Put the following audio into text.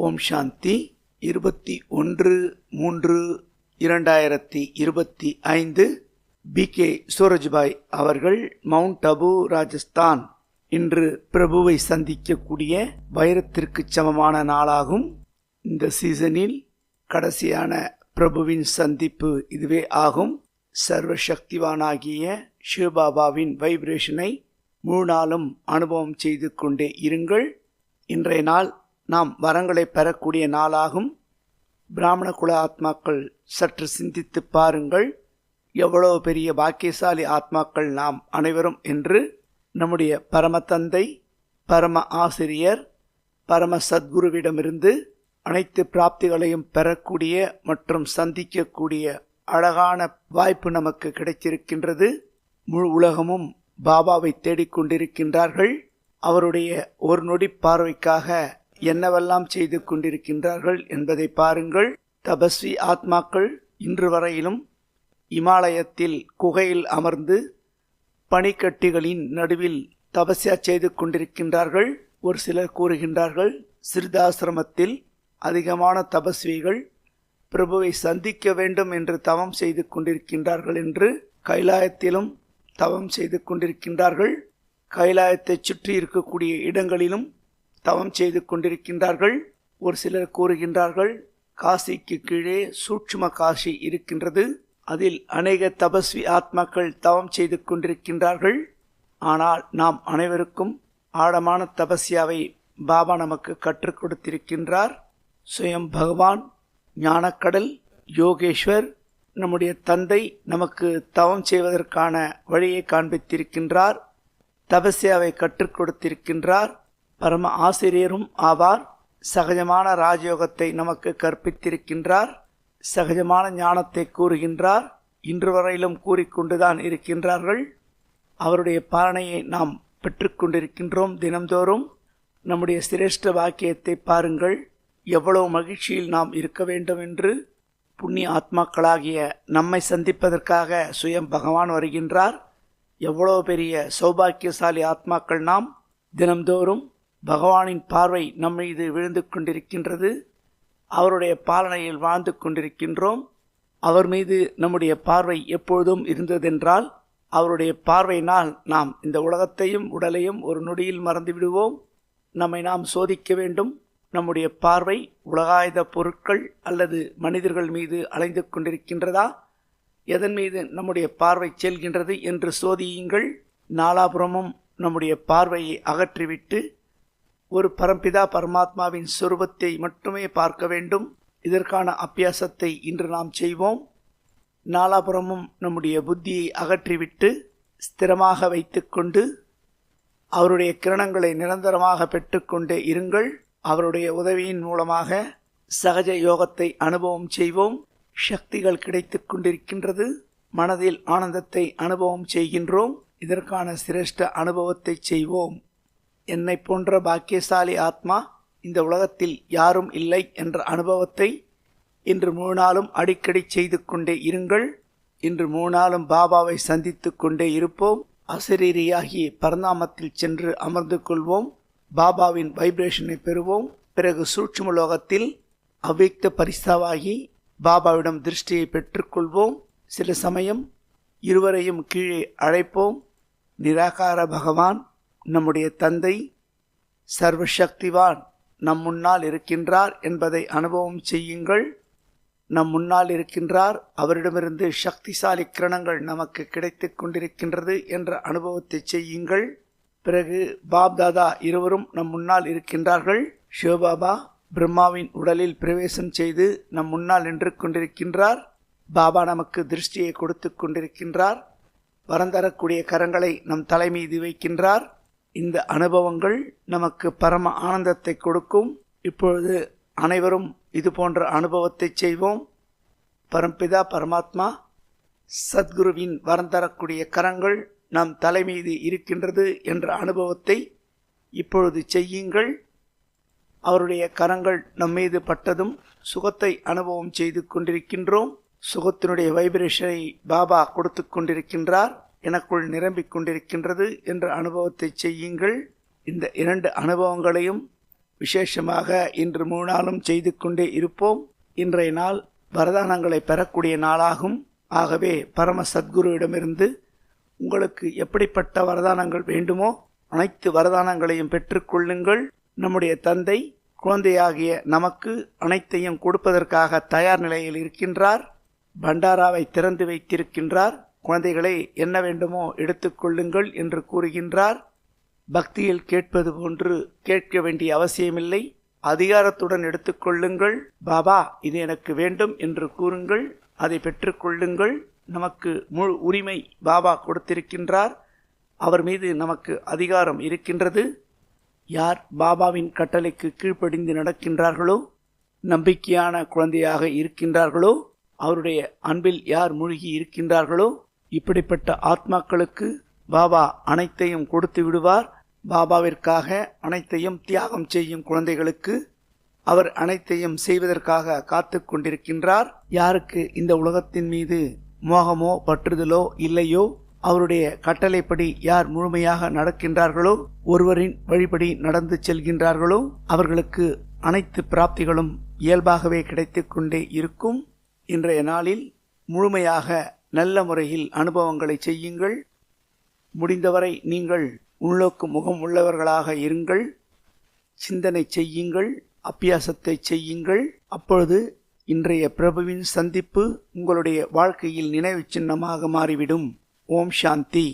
ஓம் சாந்தி. இருபத்தி ஒன்று மூன்று இரண்டாயிரத்தி இருபத்தி ஐந்து. பி. கே. சூரஜ்பாய் அவர்கள் மவுண்ட் அபு ராஜஸ்தான். இன்று பிரபுவை சந்திக்கக்கூடிய வைரத்திற்கு சமமான நாளாகும். இந்த சீசனில் கடைசியான பிரபுவின் சந்திப்பு இதுவே ஆகும். சர்வசக்திவானாகிய சிவபாபாவின் வைப்ரேஷனை முழு நாளும் அனுபவம் செய்து கொண்டே இருங்கள். இன்றைய நாள் நாம் வரங்களை பெறக்கூடிய நாளாகும். பிராமண குல ஆத்மாக்கள் சற்று சிந்தித்து பாருங்கள். எவ்வளவு பெரிய பாக்கியசாலி ஆத்மாக்கள் நாம் அனைவரும் என்று நம்முடைய பரம தந்தை பரம ஆசிரியர் பரம சத்குருவிடமிருந்து அனைத்து பிராப்திகளையும் பெறக்கூடிய மற்றும் சந்திக்கக்கூடிய அழகான வாய்ப்பு நமக்கு கிடைத்திருக்கின்றது. முழு உலகமும் பாபாவை தேடிக்கொண்டிருக்கின்றார்கள். அவருடைய ஒரு நொடி பார்வைக்காக என்னவெல்லாம் செய்து கொண்டிருக்கின்றார்கள் என்பதை பாருங்கள். தபஸ்வி ஆத்மாக்கள் இன்று வரையிலும் இமாலயத்தில் குகையில் அமர்ந்து பனிக்கட்டிகளின் நடுவில் தபஸ்யா செய்து கொண்டிருக்கின்றார்கள். ஒரு சிலர் கூறுகின்றார்கள் சிறிதாசிரமத்தில் அதிகமான தபஸ்விகள் பிரபுவை சந்திக்க வேண்டும் என்று தவம் செய்து கொண்டிருக்கின்றார்கள் என்று கைலாயத்திலும் தவம் செய்து கொண்டிருக்கின்றார்கள். கைலாயத்தை சுற்றி இருக்கக்கூடிய இடங்களிலும் தவம் செய்து கொண்டிருக்கின்றார்கள். ஒரு சிலர் கூறுகின்றார்கள் காசிக்கு கீழே சூட்சும காசி இருக்கின்றது. அதில் அநேக தபஸ்வி ஆத்மாக்கள் தவம் செய்து கொண்டிருக்கின்றார்கள். ஆனால் நாம் அனைவருக்கும் ஆழமான தபஸ்யாவை பாபா நமக்கு கற்றுக் கொடுத்திருக்கின்றார். சுயம் பகவான் ஞானக்கடல் யோகேஸ்வர் நம்முடைய தந்தை நமக்கு தவம் செய்வதற்கான வழியை காண்பித்திருக்கின்றார். தபஸ்யாவை கற்றுக் கொடுத்திருக்கின்றார். பரம ஆசிரியரும் ஆவார். சகஜமான ராஜயோகத்தை நமக்கு கற்பித்திருக்கின்றார். சகஜமான ஞானத்தை கூறுகின்றார். இன்று வரையிலும் கூறிக்கொண்டுதான் இருக்கின்றார்கள். அவருடைய பாலனையை நாம் பெற்றுக்கொண்டிருக்கின்றோம் தினம்தோறும். நம்முடைய சிரேஷ்ட வாக்கியத்தை பாருங்கள். எவ்வளவு மகிழ்ச்சியில் நாம் இருக்க வேண்டும் என்று புண்ணிய ஆத்மாக்களாகிய நம்மை சந்திப்பதற்காக சுயம் பகவான் வருகின்றார். எவ்வளோ பெரிய சௌபாக்கியசாலி ஆத்மாக்கள் நாம் தினம்தோறும் பகவானின் பார்வை நம் மீது விழுந்து கொண்டிருக்கின்றது. அவருடைய பாலனையில் வாழ்ந்து கொண்டிருக்கின்றோம். அவர் மீது நம்முடைய பார்வை எப்பொழுதும் இருந்ததென்றால் அவருடைய பார்வையினால் நாம் இந்த உலகத்தையும் உடலையும் ஒரு நொடியில் மறந்து விடுவோம். நம்மை நாம் சோதிக்க வேண்டும். நம்முடைய பார்வை உலகாயுத பொருட்கள் அல்லது மனிதர்கள் மீது அலைந்து கொண்டிருக்கின்றதா? எதன் மீது நம்முடைய பார்வை செல்கின்றது என்று சோதியுங்கள். நாலாபுரமும் நம்முடைய பார்வையை அகற்றிவிட்டு ஒரு பரம்பிதா பரமாத்மாவின் சுரூபத்தை மட்டுமே பார்க்க வேண்டும். இதற்கான அபியாசத்தை இன்று நாம் செய்வோம். நாலாபுரமும் நம்முடைய புத்தியை அகற்றிவிட்டு ஸ்திரமாக வைத்துக்கொண்டு அவருடைய கிரணங்களை நிரந்தரமாக பெற்றுக்கொண்டே இருங்கள். அவருடைய உதவியின் மூலமாக சகஜ யோகத்தை அனுபவம் செய்வோம். சக்திகள் கிடைத்து கொண்டிருக்கின்றது. மனதில் ஆனந்தத்தை அனுபவம் செய்கின்றோம். இதற்கான சிரேஷ்ட அனுபவத்தை செய்வோம். என்னை போன்ற பாக்கியசாலி ஆத்மா இந்த உலகத்தில் யாரும் இல்லை என்ற அனுபவத்தை இன்று மூணு நாளும் அடிக்கடி செய்து கொண்டே இருங்கள். இன்று மூணு நாளும் பாபாவை சந்தித்து கொண்டே இருப்போம். அசரீரியாகி பரந்தாமத்தில் சென்று அமர்ந்து கொள்வோம். பாபாவின் வைப்ரேஷனை பெறுவோம். பிறகு சூட்சும லோகத்தில் அவ்வியக்த பரிசாவாகி பாபாவிடம் திருஷ்டியை பெற்றுக்கொள்வோம் சில சமயம் இருவரையும் கீழே அழைப்போம். நிராகார பகவான் நம்முடைய தந்தை சர்வசக்திவான் நம் முன்னால் இருக்கின்றார் என்பதை அனுபவம் செய்யுங்கள். நம் முன்னால் இருக்கின்றார் அவரிடமிருந்து சக்திசாலி கிரணங்கள் நமக்கு கிடைத்து கொண்டிருக்கின்றது என்ற அனுபவத்தை செய்யுங்கள். பிறகு பாப் தாதா இருவரும் நம் முன்னால் இருக்கின்றார்கள். சிவபாபா பிரம்மாவின் உடலில் பிரவேசம் செய்து நம் முன்னால் நின்று கொண்டிருக்கின்றார். பாபா நமக்கு திருஷ்டியை கொடுத்து கொண்டிருக்கின்றார். வரந்தரக்கூடிய கரங்களை நம் தலை மீது வைக்கின்றார். இந்த அனுபவங்கள் நமக்கு பரம ஆனந்தத்தை கொடுக்கும். இப்பொழுது அனைவரும் இது போன்ற அனுபவத்தை செய்வோம். பரம்பிதா பரமாத்மா சத்குருவின் வரந்தரக்கூடிய கரங்கள் நம் தலைமீது இருக்கின்றது என்ற அனுபவத்தை இப்பொழுது செய்யுங்கள். அவருடைய கரங்கள் நம் மீது பட்டதும் சுகத்தை அனுபவம் செய்து கொண்டிருக்கின்றோம். சுகத்தினுடைய வைப்ரேஷனை பாபா கொடுத்து கொண்டிருக்கின்றார். எனக்குள் நிரம்பிக் கொண்டிருக்கின்றது என்ற அனுபவத்தை செய்யுங்கள். இந்த இரண்டு அனுபவங்களையும் விசேஷமாக இன்று மூணு நாளும் செய்து கொண்டே இருப்போம். இன்றைய நாள் வரதானங்களை பெறக்கூடிய நாளாகும். ஆகவே பரம சத்குருவிடமிருந்து உங்களுக்கு எப்படிப்பட்ட வரதானங்கள் வேண்டுமோ அனைத்து வரதானங்களையும் பெற்றுக்கொள்ளுங்கள் நம்முடைய தந்தை குழந்தையாகிய நமக்கு அனைத்தையும் கொடுப்பதற்காக தயார் நிலையில் இருக்கின்றார். பண்டாராவை திறந்து வைத்திருக்கின்றார். குழந்தைகளை என்ன வேண்டுமோ எடுத்துக்கொள்ளுங்கள் என்று கூறுகின்றார். பக்தியில் கேட்பது போன்று கேட்க வேண்டிய அவசியமில்லை. அதிகாரத்துடன் எடுத்துக்கொள்ளுங்கள் பாபா இது எனக்கு வேண்டும் என்று கூறுங்கள். அதை பெற்றுக்கொள்ளுங்கள் நமக்கு முழு உரிமை பாபா கொடுத்திருக்கின்றார். அவர் மீது நமக்கு அதிகாரம் இருக்கின்றது. யார் பாபாவின் கட்டளைக்கு கீழ்ப்படிந்து நடக்கின்றார்களோ நம்பிக்கையான குழந்தையாக இருக்கின்றார்களோ அவருடைய அன்பில் யார் மூழ்கி இருக்கின்றார்களோ இப்படிப்பட்ட ஆத்மாக்களுக்கு பாபா அனைத்தையும் கொடுத்து விடுவார். பாபாவிற்காக அனைத்தையும் தியாகம் செய்யும் குழந்தைகளுக்கு அவர் அனைத்தையும் செய்வதற்காக காத்து கொண்டிருக்கின்றார். யாருக்கு இந்த உலகத்தின் மீது மோகமோ பற்றுதலோ இல்லையோ? அவருடைய கட்டளைப்படி யார் முழுமையாக நடக்கின்றார்களோ? ஒருவரின் வழிபடி நடந்து செல்கின்றார்களோ? அவர்களுக்கு அனைத்து பிராப்திகளும் இயல்பாகவே கிடைத்து கொண்டே இருக்கும். இன்றைய நாளில் முழுமையாக நல்ல முறையில் அனுபவங்களை செய்யுங்கள். முடிந்தவரை நீங்கள் உள்நோக்கு முகம் உள்ளவர்களாக இருங்கள். சிந்தனை செய்யுங்கள் அபியாசத்தை செய்யுங்கள். அப்பொழுது இன்றைய பிரபுவின் சந்திப்பு உங்களுடைய வாழ்க்கையில் நினைவு சின்னமாக மாறிவிடும். ஓம் சாந்தி.